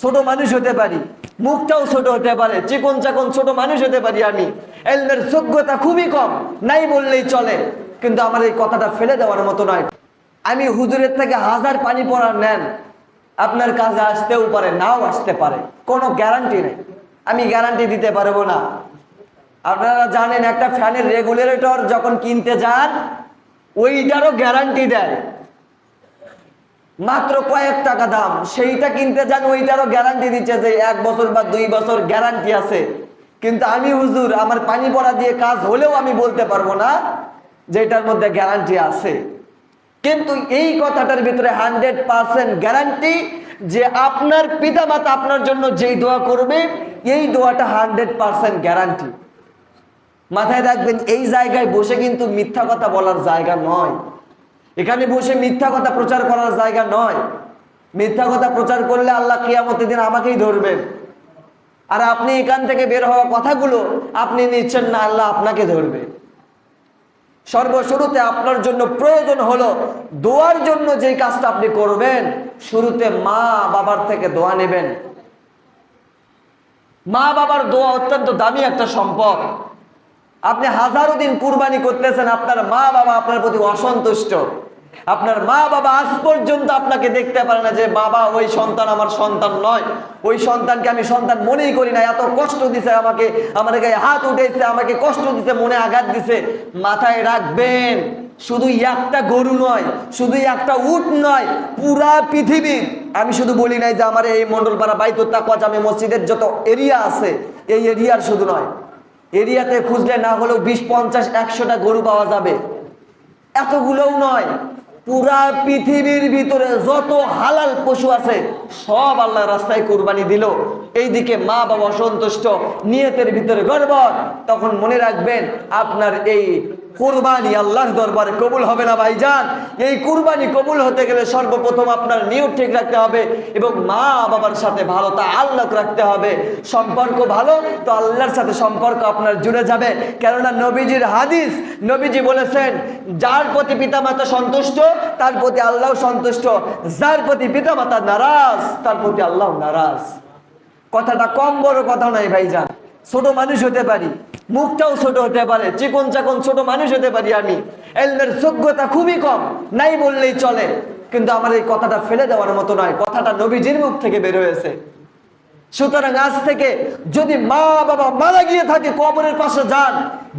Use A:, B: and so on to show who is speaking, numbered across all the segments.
A: ছোট মানুষ হতে পারি, মুখটাও ছোট হতে পারে, চিকন চাকন ছোট মানুষ হতে পারি আমি। এলমের যোগ্যতা খুবই কম, নাই বললেই চলে, কিন্তু আমার এই কথাটা ফেলে দেওয়ার মতো নয়। আমি হুজুরের থেকে হাজার পানি পড়ার নেন, আপনার কাছে আসতেও পারে, নাও আসতে পারে, কোনো গ্যারান্টি নেই। আমি গ্যারান্টি দিতে পারব না। আপনারা জানেন একটা ফ্যানের রেগুলেটর যখন কিনতে যান, ওইটারও গ্যারান্টি দেয়। মাত্র কয়েক টাকা দাম। সেইটা কিনতে যান ওইটারও গ্যারান্টি দিচ্ছে যে এক বছর বা দুই বছর গ্যারান্টি আছে। কিন্তু আমি হুজুর, আমার পানি পড়া দিয়ে কাজ হলেও আমি বলতে পারব না যে এটার মধ্যে গ্যারান্টি আছে। কিন্তু এই কথাটার ভিতরে হান্ড্রেড পার্সেন্ট গ্যারান্টি যে আপনার পিতামাতা আপনার জন্য যেই দোয়া করবে, এই দোয়াটা হান্ড্রেড পার্সেন্ট গ্যারান্টি মাথায় রাখবেন, এই জায়গায় বসে কিন্তু মিথ্যা কথা বলার জায়গা নয়। এখানে বসে মিথ্যা কথা প্রচার করার জায়গা নয়। মিথ্যা কথা প্রচার করলে আল্লাহ কিয়ামতের দিন আমাকেই ধরবেন। আর আপনি এখান থেকে বের হওয়া কথাগুলো আপনি নিচ্ছেন না, আল্লাহ আপনাকে ধরবে। সর্বশুরুতে আপনার জন্য প্রয়োজন হলো দোয়ার জন্য যেই কাজটা আপনি করবেন, শুরুতে মা বাবার থেকে দোয়া নেবেন। মা বাবার দোয়া অত্যন্ত দামি একটা সম্পদ। আপনি হাজারো দিন কুরবানি করতেছেন, আপনার মা বাবা আপনার প্রতি অসন্তুষ্ট। আপনার মা বাবা আজ পর্যন্ত আপনাকে দেখতে পারে না যে, বাবা, ওই সন্তান আমার সন্তান নয়। ওই সন্তানকে আমি সন্তান মনেই করি না। এত কষ্ট দিছে আমাকে। আমার গায়ে হাত উঠেছে, আমাকে কষ্ট দিছে, মনে আঘাত দিছে। মাথায় রাখবেন, শুধু একটা গরু নয়, শুধু একটা উট নয়, পুরা পৃথিবী। আমি শুধু বলি নাই যে, আমার এই মন্ডলপাড়া বাইতুত্তা কজামে মসজিদের যত এরিয়া আছে, এই এরিয়ার শুধু নয়। এরিয়াতে খুঁজলে না হলেও বিশ, পঞ্চাশ, একশোটা গরু পাওয়া যাবে। এতগুলোও নয়। পুরা পৃথিবীর ভিতরে যত হালাল পশু আছে সব আল্লাহ রাস্তায় কোরবানি দিল। এইদিকে মা বাবা অসন্তুষ্ট, নিয়তের ভিতরে গড়বড়, তখন মনে রাখবেন আপনার এই কুরবানি আল্লাহর দরবারে কবুল হবে না ভাইজান। এই কুরবানি কবুল হতে গেলে সর্বপ্রথম আপনার নিয়ত ঠিক রাখতে হবে এবং মা বাবার সাথে ভালো তা আল্লাহ রাখতে হবে। সম্পর্ক ভালো, তো আল্লাহর সাথে সম্পর্ক আপনার জুড়ে যাবে। কেননা নবীজির হাদিস, নবীজি বলেছেন, যার প্রতি পিতামাতা সন্তুষ্ট, তার প্রতি আল্লাহ সন্তুষ্ট। যার প্রতি পিতামাতা নারাজ, তার প্রতি আল্লাহ নারাজ। কথাটা কম বড় কথা নয় ভাইজান। ছোট মানুষ হতে পারি, মুখটাও ছোট হতে পারে, চিকন চাকন ছোট মানুষ হতে পারি আমি। এলমের যোগ্যতা খুবই কম, নাই বললেই চলে। কিন্তু আমার এই কথাটা ফেলে দেওয়ার মতো নয়, কথাটা নবীজির মুখ থেকে বের হয়েছে। সুতরাং আজ থেকে যদি মা বাবা মারা গিয়ে থাকে কবরের পাশে যান,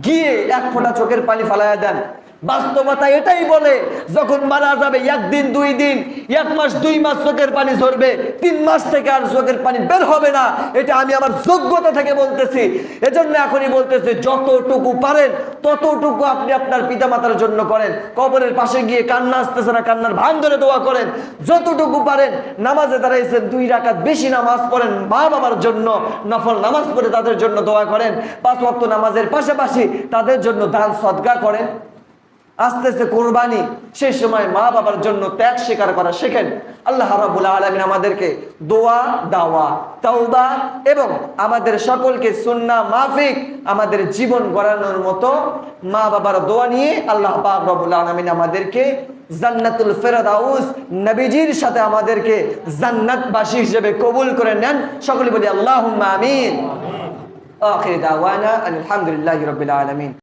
A: গিয়ে এক ফোঁটা চোখের পানি ফালাইয়া দেন। বাস্তবতা এটাই বলে, যখন মারা যাবে, একদিন, দুই দিন, এক মাস, দুই মাস চোখের পানি ঝরবে, তিন মাস থেকে আর চোখের পানি বের হবে না, এটা আমি আমার যোগ্যতা থেকে বলতেছি। এজন্য এখনই বলতেছি, যতটুকু পারেন, ততটুকু আপনি আপনার পিতামাতার জন্য করেন। কবরের পাশে গিয়ে কান্না আসতেছে না, কান্নার ভান ধরে দোয়া করেন। যতটুকু পারেন, নামাজে দাঁড়াইছেন, দুই রাকাত বেশি নামাজ পড়েন মা বাবার জন্য, নফল নামাজ পড়ে তাদের জন্য দোয়া করেন। পাঁচ ওয়াক্ত নামাজের পাশাপাশি তাদের জন্য দান সদকা করেন। আসতেছে কোরবানি সেই সময় মা বাবার জন্য ত্যাগ স্বীকার করা শেখেন। আল্লাহ রাবুল আলমিন আমাদেরকে দোয়া, দাওয়া, তাওবা এবং আমাদের সকলকে সুন্না মাফিক আমাদের জীবন গড়ানোর মতো মা বাবার দোয়া নিয়ে আল্লাহ পাক রবুল আলমিন আমাদেরকে জান্নাতুল ফেরদাউস নবীজির সাথে আমাদেরকে জান্নাতবাসী হিসেবে কবুল করে নেন। সকলে বলি আল্লাহ আমিন। আখির দাওয়ানা আলহামদুলিল্লাহ রবিল আলমিন।